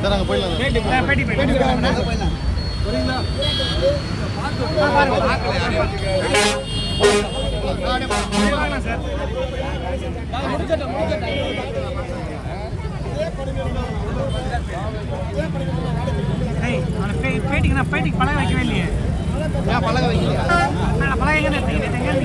Sir அங்கே போயிடலாம் பேட்டிக்கு பேட்டிக்கு பழக வைக்கவே இல்லையே பழக வைக்கலையா பழக எங்க நிறுத்தி எங்க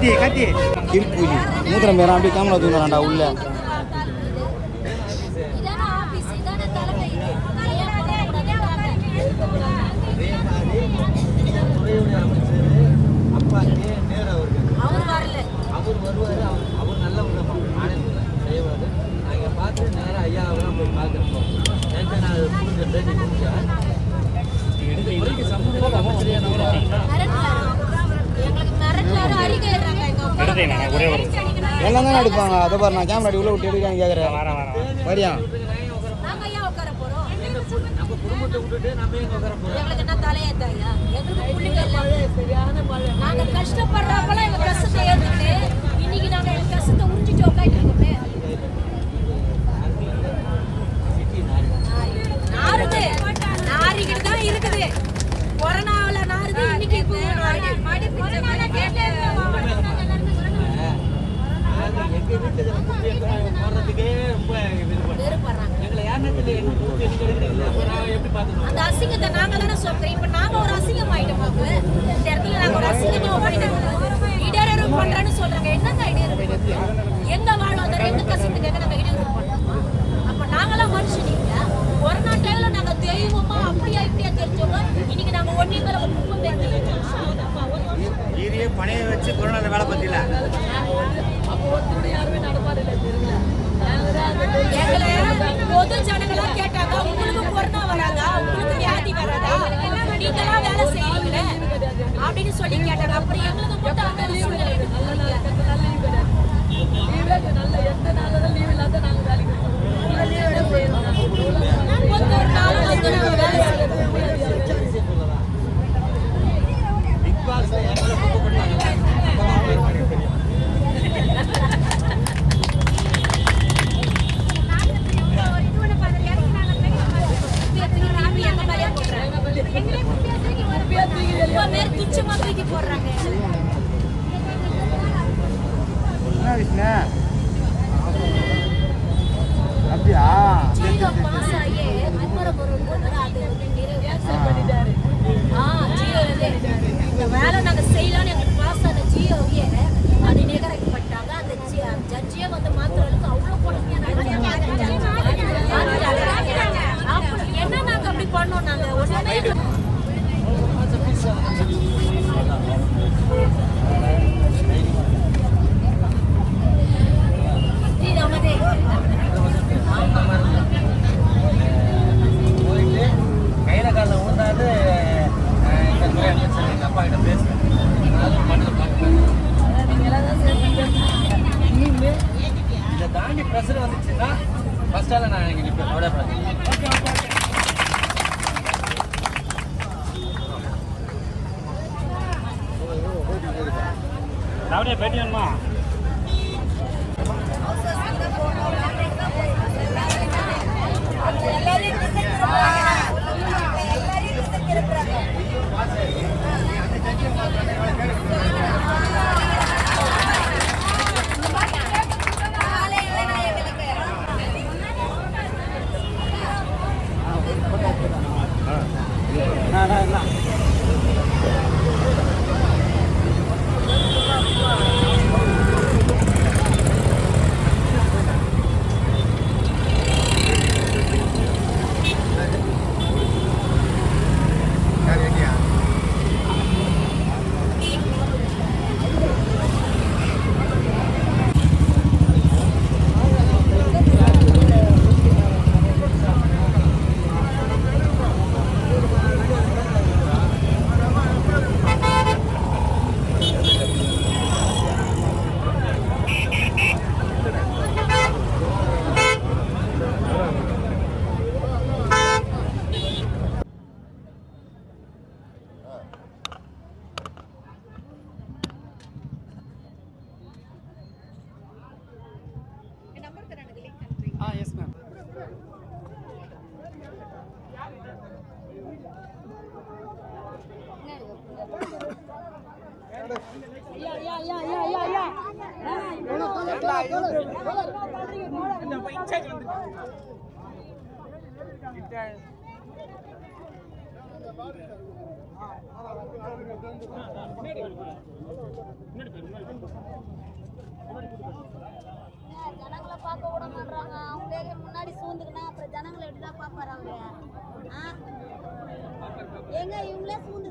கத்தி கத்தி கிருக்கூலி மூத்திரம் பேரா அப்படியே கேமரா தூங்குறான்டா உள்ள. இதான ஆபீஸ் இதான தலைமை அவர் வரல அவர் வருவார் அவர் அவர் நல்ல விதமா மாநிலத்தில் செய்வார் நாங்கள் பார்த்து நேராக ஐயாவெல்லாம் போய் பார்த்துருப்போம் நேற்று நான் புரிஞ்ச பேட்டி முடிச்சேன் மிரட்டல எங்களுக்கு மிரட்டலாரு அறிக்கைறாங்க எங்க ஒரே ஒரு எல்லாம் தானே எடுப்பாங்க. அதை பாரு நான் கேமரா அடி உள்ள விட்டு எடுக்கான்னு கேட்குறேன். வர வர வரியா? நாங்க கஷ்டப்படுறப்பெல்லாம் எங்க கஷ்டத்தை ஏத்துட்டு இன்னைக்கு நாங்க எங்க கஷ்டத்தை உறிஞ்சிட்டு உட்காந்துட்டு இருக்கோமே நாரிக்கிட்டு தான் இருக்குது. கொரோனாவில் நாறுது இன்னைக்கு இப்போ கொரோனால கேட்டே போடுறதுக்கே ரொம்ப எங்களை யாருன்னு தெரியல எங்கள் நான் எப்படி பார்த்துக்கணும் அந்த அசிங்கத்தை நாங்க தானே சொல்றோம். இப்ப ஒரு அசிங்கம் ஆயிட்டோம் இந்த இடத்துல நாங்கள் ஒரு அசிங்கமா போயிட்டோம் இடரவு பண்றேன்னு சொல்றாங்க. என்னங்க இடரவு எங்க வாழ்வாதாரம் எங்க கஷ்டத்துக்காக நாங்க இடரவு பண்றோமா? அப்போ நாங்களாம் மனுஷனீங்க கொரோனா டைம்ல நாங்கள் தெய்வமா அப்படியா இப்படியா தெரிஞ்சவங்க இன்னைக்கு நாங்க ஒன்னே மேல ஒரு முப்பது பேர் வச்சு கொரோனால வேலை பத்தில பொது ஜனங்களா கேட்டாங்க. உங்களுக்கு கொரோனா வராதா? உங்களுக்கு வியாதி வராதா? நீங்களா வேலை செய்யறீங்களே? அப்படின்னு சொல்லி கேட்டாங்க. அப்புறம் எங்களுக்கு மட்டும் de peña ஜனங்களை பார்க்க விட மாட்டாங்க அவங்க அவங்களே முன்னாடி சூழ்ந்துக்கினா அப்புறம் ஜனங்களை எப்படிதான் பார்ப்பாங்க எங்க இவங்களே சூழ்ந்து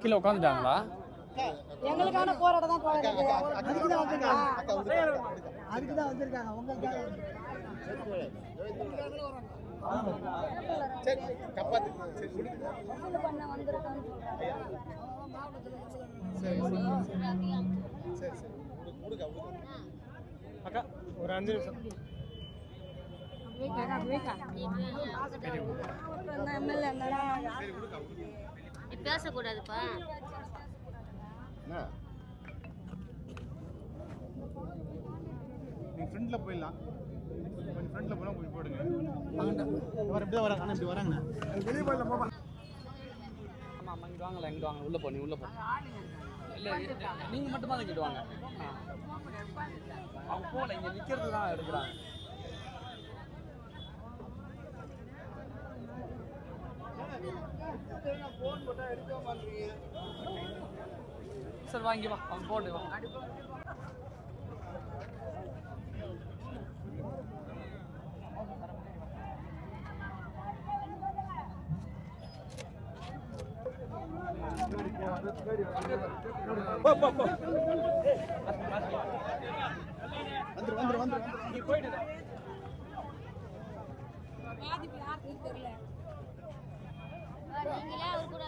கீழே உட்காந்துட்டாங்களா? எங்களுக்கான போராட்டம் தான் போராட்டம். அதுக்கு தான் வந்திருக்காங்க. அதுக்கு தான் வந்திருக்காங்க. உங்களுக்காக அக்கா. ஒரு அஞ்சு நிமிஷம். பேசக்கூடாதுப்பா நீங்கள் ஃப்ரண்ட்டில் போயிடலாம். கொஞ்சம் ஃப்ரண்ட்டில் போனால் கொஞ்சம் போடுங்க. வர இப்படி வராங்க. ஆனால் இப்படி வராங்கண்ணா வெளியே போயிடலாம் போமா ஆமாம் ஆமாம் வாங்கல இங்கிட்டு வாங்க உள்ளே போ நீ உள்ளே போ. இல்லை நீங்கள் மட்டுமா தான் இங்கிட்டு வாங்க. அவங்க போகல இங்கே நிற்கிறது தான் எடுக்கிறாங்க. சரி வாங்கி வா. அவங்க போட்டு வா. வந்துரு வந்துரு வந்துரு நீ போயிட்டு நீங்களே அவர் கூட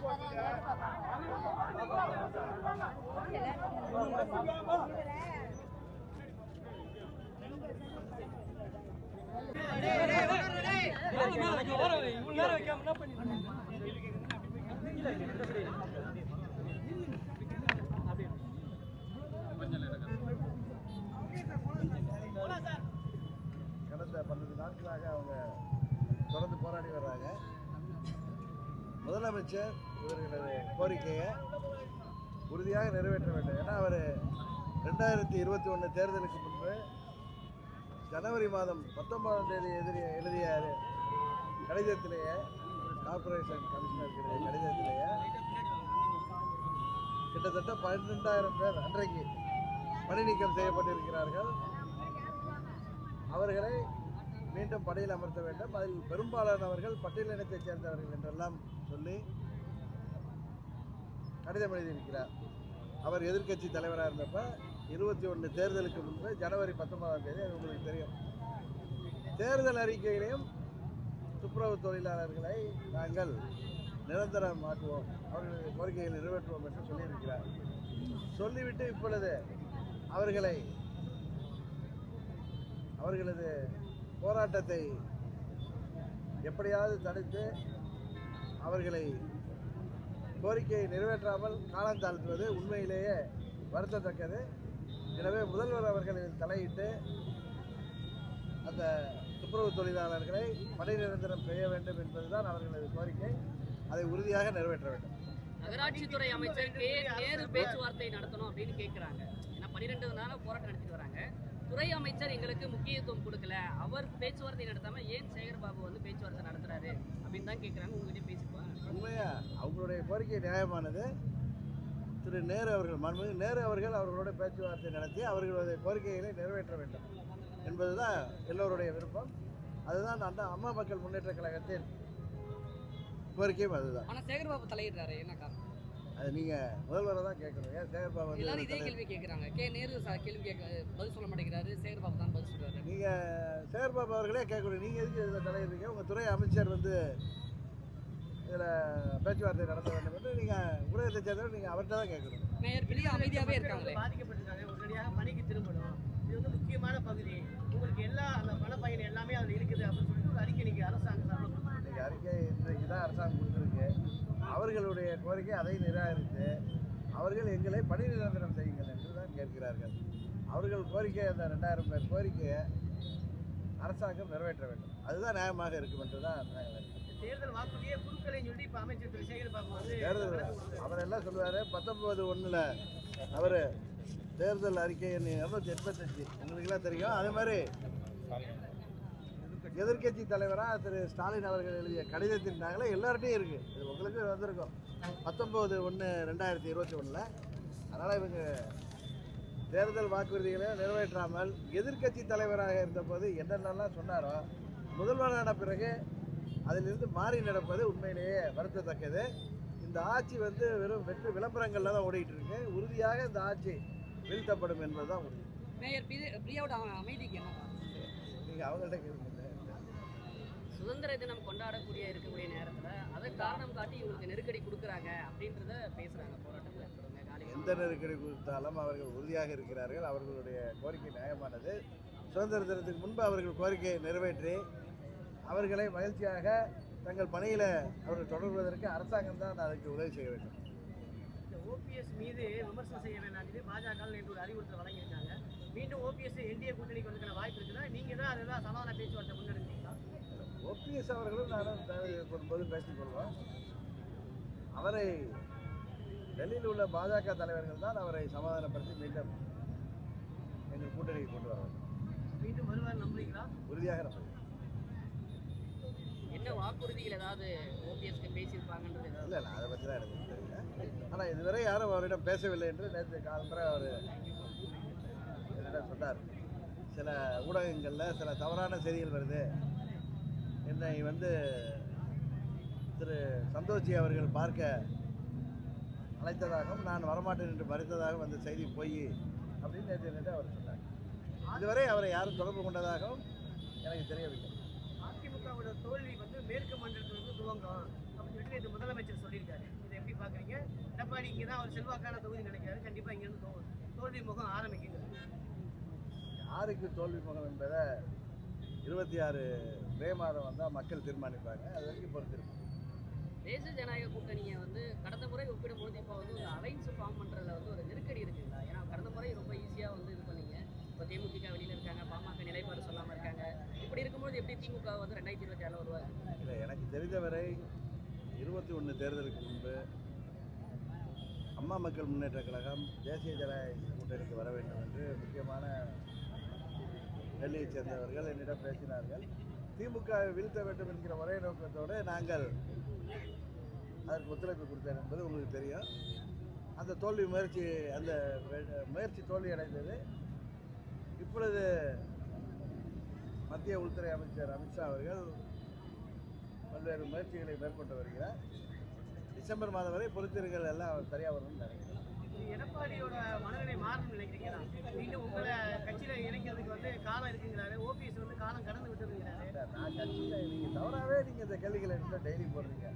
அமைச்சர் இவர்களது கோரிக்கையை உறுதியாக நிறைவேற்ற வேண்டும். ஏன்னா அவர் ரெண்டாயிரத்தி இருபத்தி ஒன்று தேர்தலுக்கு முன்பு ஜனவரி மாதம் பத்தொன்பதாம் தேதி எதிரி எழுதிய கடிதத்திலேயே கார்பரேஷன் கமிஷனருக்கு கடிதத்திலேயே கிட்டத்தட்ட பன்னிரெண்டாயிரம் பேர் அன்றைக்கு பணி நீக்கம் செய்யப்பட்டிருக்கிறார்கள். அவர்களை மீண்டும் படையில் அமர்த்த வேண்டும். அதில் பெரும்பாலானவர்கள் பட்டியலினத்தைச் சேர்ந்தவர்கள் என்றெல்லாம் சொல்லி கடிதம் எழுதியிருக்கிறார். அவர் எதிர்க்கட்சி தலைவராக இருந்தப்ப இருபத்தி ஒன்று தேர்தலுக்கு முன்பு ஜனவரி பத்தொன்பதாம் தேதி அது உங்களுக்கு தெரியும். தேர்தல் அறிக்கையிலையும் துப்புரவு தொழிலாளர்களை நாங்கள் நிரந்தரம் மாற்றுவோம் அவர்களுடைய கோரிக்கைகளை நிறைவேற்றுவோம் என்று சொல்லியிருக்கிறார். சொல்லிவிட்டு இப்பொழுது அவர்களை அவர்களது போராட்டத்தை எப்படியாவது தடுத்து அவர்களை கோரிக்கையை நிறைவேற்றாமல் காலம் தாழ்த்துவது உண்மையிலேயே வருத்தத்தக்கது. எனவே முதல்வர் அவர்கள் தலையிட்டு அந்த துப்புரவு தொழிலாளர்களை பணி நிரந்தரம் செய்ய வேண்டும் என்பதுதான் அவர்களது கோரிக்கை. அதை உறுதியாக நிறைவேற்ற வேண்டும். நகராட்சித்துறை அமைச்சர் கே. நேரு பேச்சுவார்த்தை நடத்தணும் அப்படின்னு கேட்குறாங்க ஏன்னா பன்னிரெண்டு நாள போராட்டம் நடத்திட்டு வராங்க. துறை அமைச்சர் எங்களுக்கு முக்கியத்துவம் கொடுக்கல. அவர் பேச்சுவார்த்தை நடத்தாம ஏன் சேகர்பாபு வந்து பேச்சுவார்த்தை நடத்துறாரு அப்படின்னு தான் கேட்குறாங்க உங்ககிட்ட பேசிக்குவாங்க உண்மையா? அவங்களுடைய கோரிக்கை நியாயமானது. திரு நேரு அவர்கள் மாண்புமிகு நேரு அவர்கள் அவர்களோட பேச்சுவார்த்தை நடத்தி அவர்களுடைய கோரிக்கைகளை நிறைவேற்ற வேண்டும் என்பதுதான் எல்லோருடைய விருப்பம். அதுதான் அந்த அம்மா மக்கள் முன்னேற்ற கழகத்தின் கோரிக்கையும் அதுதான். ஆனா சேகர்பாபு தலையிடுறாரு. என்ன காரணம்? அது நீங்கள் முதல்வரை தான் கேட்கணும். ஏன் சேகர்பாபு வந்து எல்லாரும் இதே? கேள்வி கேட்குறாங்க கே நேரு ச- கேள்வி கேட்க பதில் சொல்ல மாட்டேங்கிறாரு. சேகர்பாபு தான் பதில் சொல்றாரு. நீ நீங்கள் சேர்பாபு அவர்களே கேட்கணும். நீங்கள் எதுக்கு இதில் தலையிடுறீங்க உங்கள் துறை அமைச்சர் வந்து இதில் பேச்சுவார்த்தை நடத்த வேண்டும் என்று நீங்கள் ஊடகத்தை சேர்ந்தவர் நீங்கள் அவர்கிட்ட தான் கேட்கணும். மேயர் பிரியா அமைதியாவே இருக்காங்களே. பாதிக்கப்பட்டிருக்காங்க. உடனடியாக பணிக்கு திரும்பணும். இது வந்து முக்கியமான பகுதி. உங்களுக்கு எல்லா அந்த பண பயன் எல்லாமே அதில் இருக்குது அப்படின்னு சொல்லிட்டு ஒரு அறிக்கை நீங்கள் அரசாங்கம் சார்பில் கொடுத்துருக்கீங்க. இன்றைக்கி அறிக்கை இன்றைக்கு தான் அரசாங்கம் கொடுத்துருக்கு அவர்களுடைய கோரிக்கை அதை நிராகரித்து அவர்கள் எங்களை பணி நிரந்தரம் செய்யுங்கள் என்று தான் கேட்கிறார்கள். அவர்கள் கோரிக்கை அந்த ரெண்டாயிரம் பேர் கோரிக்கையை அரசாங்கம் நிறைவேற்ற வேண்டும். அதுதான் நியாயமாக இருக்கும் என்று தான் நாங்கள். தேர்தல் வாக்குறுதியே குழுக்களைன்னு சொல்லி இப்போ அமைச்சர் திரு சேகர்பாபு வந்து தேர்தல் அவர் என்ன சொல்லுவார்? பத்தொன்பது ஒன்றில் அவர் தேர்தல் அறிக்கை இரநூத்தி எண்பத்தஞ்சு. உங்களுக்கெல்லாம் தெரியும். அதே மாதிரி எதிர்க்கட்சி தலைவராக திரு ஸ்டாலின் அவர்கள் எழுதிய கடிதத்தினாங்களே எல்லார்ட்டையும் இருக்குது இது உங்களுக்கு வந்திருக்கும். பத்தொம்போது ஒன்று ரெண்டாயிரத்தி இருபத்தி ஒன்றில் அதனால் இவங்க தேர்தல் வாக்குறுதிகளை நிறைவேற்றாமல் எதிர்க்கட்சி தலைவராக இருந்தபோது என்னென்னலாம் சொன்னாரோ முதல்வரான பிறகு அதிலிருந்து மாறி நடப்பது உண்மையிலேயே வருத்தத்தக்கது. இந்த ஆட்சி வந்து வெறும் வெற்று விளம்பரங்களில் தான் ஓடிட்டு இருக்கு. உறுதியாக இந்த ஆட்சி வீழ்த்தப்படும் என்பதுதான் உறுதி. மேயர் பிரியாவோட அமைதிக்கு என்ன நீங்கள் அவங்கள்ட்ட கேளுங்க. சுதந்திர தினம் கொண்டாடக்கூடிய இருக்கக்கூடிய நேரத்துல அதை காரணம் காட்டி இவங்களுக்கு நெருக்கடி கொடுக்குறாங்க அப்படின்றத பேசுறாங்க போராட்டத்தில் எந்த நெருக்கடி கொடுத்தாலும் அவர்கள் உறுதியாக இருக்கிறார்கள். அவர்களுடைய கோரிக்கை நியாயமானது. சுதந்திர தினத்துக்கு முன்பு அவர்கள் கோரிக்கையை நிறைவேற்றி அவர்களை மகிழ்ச்சியாக தங்கள் பணியில் அவர்கள் தொடர்வதற்கு அரசாங்கம் தான் அதுக்கு உதவி செய்ய வேண்டும். இந்த ஓபிஎஸ் மீது விமர்சனம் செய்ய வேண்டாம் என்று பாஜக நேற்று ஒரு அறிவுறுத்தல் வழங்கியிருக்காங்க. மீண்டும் ஓபிஎஸ் என்டிஏ கூட்டணிக்கு வந்துக்கிற வாய்ப்பு இருக்குன்னா நீங்கள் தான் அதெல்லாம் சமாதான பேச்சுவார்த்தை முன்னெடுத்தீங்களா ஓபிஎஸ் அவர்களும் நானும் தேவை ஏற்படும்போது பேசிக் கொள்வோம். அவரை டெல்லியில் உள்ள பாஜக தலைவர்கள் தான் அவரை சமாதானப்படுத்தி மீண்டும் எங்கள் கூட்டணிக்கு கொண்டு வர வேண்டும். மீண்டும் வருவார் நம்புறீங்களா? உறுதியாக நம்புகிறேன். என்ன வாக்குறுதிகள் ஏதாவது ஓபிஎஸ்க்கு பேசியிருப்பாங்கன்றது இல்லை இல்லை அதை பற்றி தான் எனக்கு தெரியல ஆனால் இதுவரை யாரும் அவரிடம் பேசவில்லை என்று நேற்று காலம்பரை அவர் என்னிடம் சொன்னார். சில ஊடகங்களில் சில தவறான செய்திகள் வருது. என்னை வந்து திரு சந்தோஷி அவர்கள் பார்க்க அழைத்ததாகவும் நான் வரமாட்டேன் என்று மறுத்ததாகவும் அந்த செய்தி பொய் அப்படின்னு நேற்று நேற்று அவர் சொன்னார். இதுவரை அவரை யாரும் தொடர்பு கொண்டதாகவும் எனக்கு தெரியவில்லை. அதிமுகவோட தோல்வி வந்து மேற்கு மண்டலத்தில் வந்து துவங்கம் அப்படின்னு சொல்லிட்டு நேற்று முதலமைச்சர் சொல்லியிருக்காரு. இதை எப்படி பார்க்குறீங்க? எடப்பாடி இங்கே தான் அவர் செல்வாக்கான தொகுதி நினைக்கிறாரு. கண்டிப்பாக இங்கேருந்து தோல்வி முகம் ஆரம்பிக்குது யாருக்கு தோல்வி முகம் என்பதை இருபத்தி ஆறு மே மாதம் வந்தால் மக்கள் தீர்மானிப்பாங்க. அது வரைக்கும் பொறுத்திருக்கும் தேசிய ஜனநாயக கூட்டணியை வந்து கடந்த முறை ஒப்பிடும்போது இப்போ வந்து ஒரு அலைன்ஸ் ஃபார்ம் பண்ணுறதுல வந்து ஒரு நெருக்கடி இருக்குங்களா? ஏன்னா கடந்த முறை ரொம்ப ஈஸியாக வந்து இது பண்ணீங்க. இப்போ தேமுதிக வெளியில் இருக்காங்க பாமக நிலைப்பாடு சொல்லாமல் இருக்காங்க. இப்படி இருக்கும்போது எப்படி திமுக வந்து ரெண்டாயிரத்தி இருபத்தி ஏழில் வருவார்? இல்லை எனக்கு தெரிந்தவரை இருபத்தி ஒன்று தேர்தலுக்கு முன்பு அம்மா மக்கள் முன்னேற்ற கழகம் தேசிய ஜனநாயக கூட்டணிக்கு வர வேண்டும் என்று முக்கியமான டெல்லியைச் சேர்ந்தவர்கள் என்னிடம் பேசினார்கள். திமுக வீழ்த்த வேண்டும் என்கிற ஒரே நோக்கத்தோடு நாங்கள் அதற்கு ஒத்துழைப்பு கொடுத்தேன் என்பது உங்களுக்கு தெரியும். அந்த தோல்வி முயற்சி அந்த முயற்சி தோல்வி அடைந்தது இப்பொழுது மத்திய உள்துறை அமைச்சர் அமித்ஷா அவர்கள் பல்வேறு முயற்சிகளை மேற்கொண்டு வருகிறார். டிசம்பர் மாதம் வரை பொறுத்திருங்கள் எல்லாம் சரியாக வரும்னு நினைக்கிறேன். எடப்பாடியோட மனநிலை மாறணும்னு நினைக்கிறீங்களா? மீண்டும் உங்களை கட்சியில் இணைக்கிறதுக்கு வந்து காலம் இருக்குங்கிறாரு. ஓபிஎஸ் வந்து காலம் கடந்து விட்டுருங்கிறாரு நான் கட்சியில் நீங்கள் தவறாகவே நீங்கள் இந்த கேள்விகளை என்கிட்ட டெய்லி போடுறீங்க.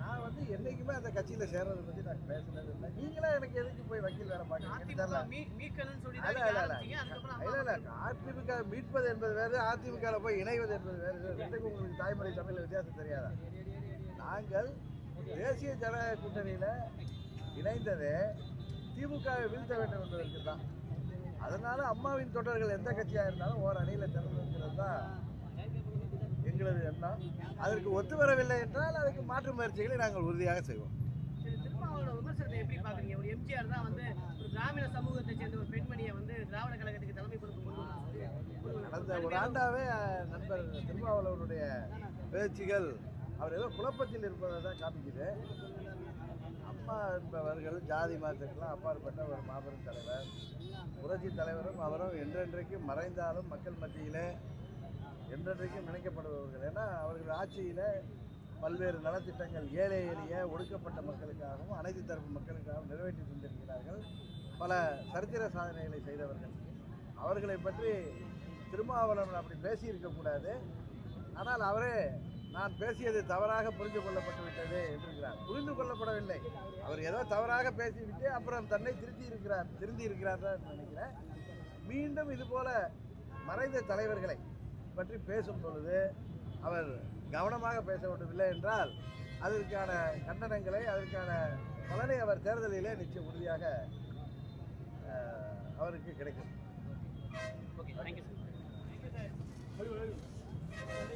நான் வந்து என்னைக்குமே அந்த கட்சியில் சேர்றதை பற்றி நான் பேசுனது இல்லை. நீங்களே எனக்கு எதுக்கு போய் வக்கீல் வேலை பார்க்க அதிமுக தெரியல. மீ மீட்கணும்னு சொல்லி அல்ல தான் அல்ல அல்ல ஆரம்பிச்சீங்க அதுக்கப்புறம் இல்ல இல்ல. அதிமுக மீட்பது என்பது வேறு அதிமுக போய் இணைவது என்பது வேறு. ரெண்டுக்கும் உங்களுக்கு தாய்மொழி தமிழ் வித்தியாசம் தெரியாதா? நாங்கள் தேசிய ஜனநாயக கூட்டணியில் இணைந்ததே திமுகவை வீழ்த்த வேண்டும் என்பதற்கு தான். அதனால அம்மாவின் தொடர்கள் எந்த கட்சியாக இருந்தாலும் ஓர் அணியில் திறந்திருக்கிறது தான் எங்களது எண்ணம். அதற்கு ஒத்து வரவில்லை என்றால் அதுக்கு மாற்று முயற்சிகளை நாங்கள் உறுதியாக செய்வோம். விமர்சனத்தை எப்படி பாக்குறீங்க ஒரு எம்ஜிஆர் தான் வந்து ஒரு கிராமீண சமூகத்தை சேர்ந்த ஒரு பெண்மணியை வந்து திராவிட கழகத்துக்கு தலைமை பொறுப்பு கடந்த ஒரு ஆண்டாவே நண்பர் திருமாவளவனுடைய பேச்சுகள் அவர் ஏதோ குழப்பத்தில் இருப்பதை தான் காமிக்குது. அம்மா என்பவர்கள் ஜாதி மதத்துக்கெல்லாம் அப்பாற்பட்ட ஒரு மாபெரும் தலைவர். புரட்சி தலைவரும் அவரும் என்றென்றைக்கு மறைந்தாலும் மக்கள் மத்தியில் என்றென்றைக்கும் நினைக்கப்படுபவர்கள். ஏன்னா அவர்கள் ஆட்சியில் பல்வேறு நலத்திட்டங்கள் ஏழை எளிய ஒடுக்கப்பட்ட மக்களுக்காகவும் அனைத்து தரப்பு மக்களுக்காகவும் நிறைவேற்றி தந்திருக்கிறார்கள் பல சரித்திர சாதனைகளை செய்தவர்கள். அவர்களை பற்றி திருமாவளவன் அப்படி பேசியிருக்கக்கூடாது ஆனால் அவரே நான் பேசியது தவறாக புரிந்து கொள்ளப்பட்டு விட்டது என்றிருக்கிறார் புரிந்து கொள்ளப்படவில்லை. அவர் ஏதோ தவறாக பேசிவிட்டு அப்புறம் தன்னை திருத்தி இருக்கிறார் திருந்தி இருக்கிறார் தான் நினைக்கிறேன். மீண்டும் இதுபோல மறைந்த தலைவர்களை பற்றி பேசும் பொழுது அவர் கவனமாக பேச என்றால் அதற்கான கண்டனங்களை அதற்கான பலனை அவர் தேர்தலிலே நிச்சயம் உறுதியாக அவருக்கு கிடைக்கும். Okay thank you sir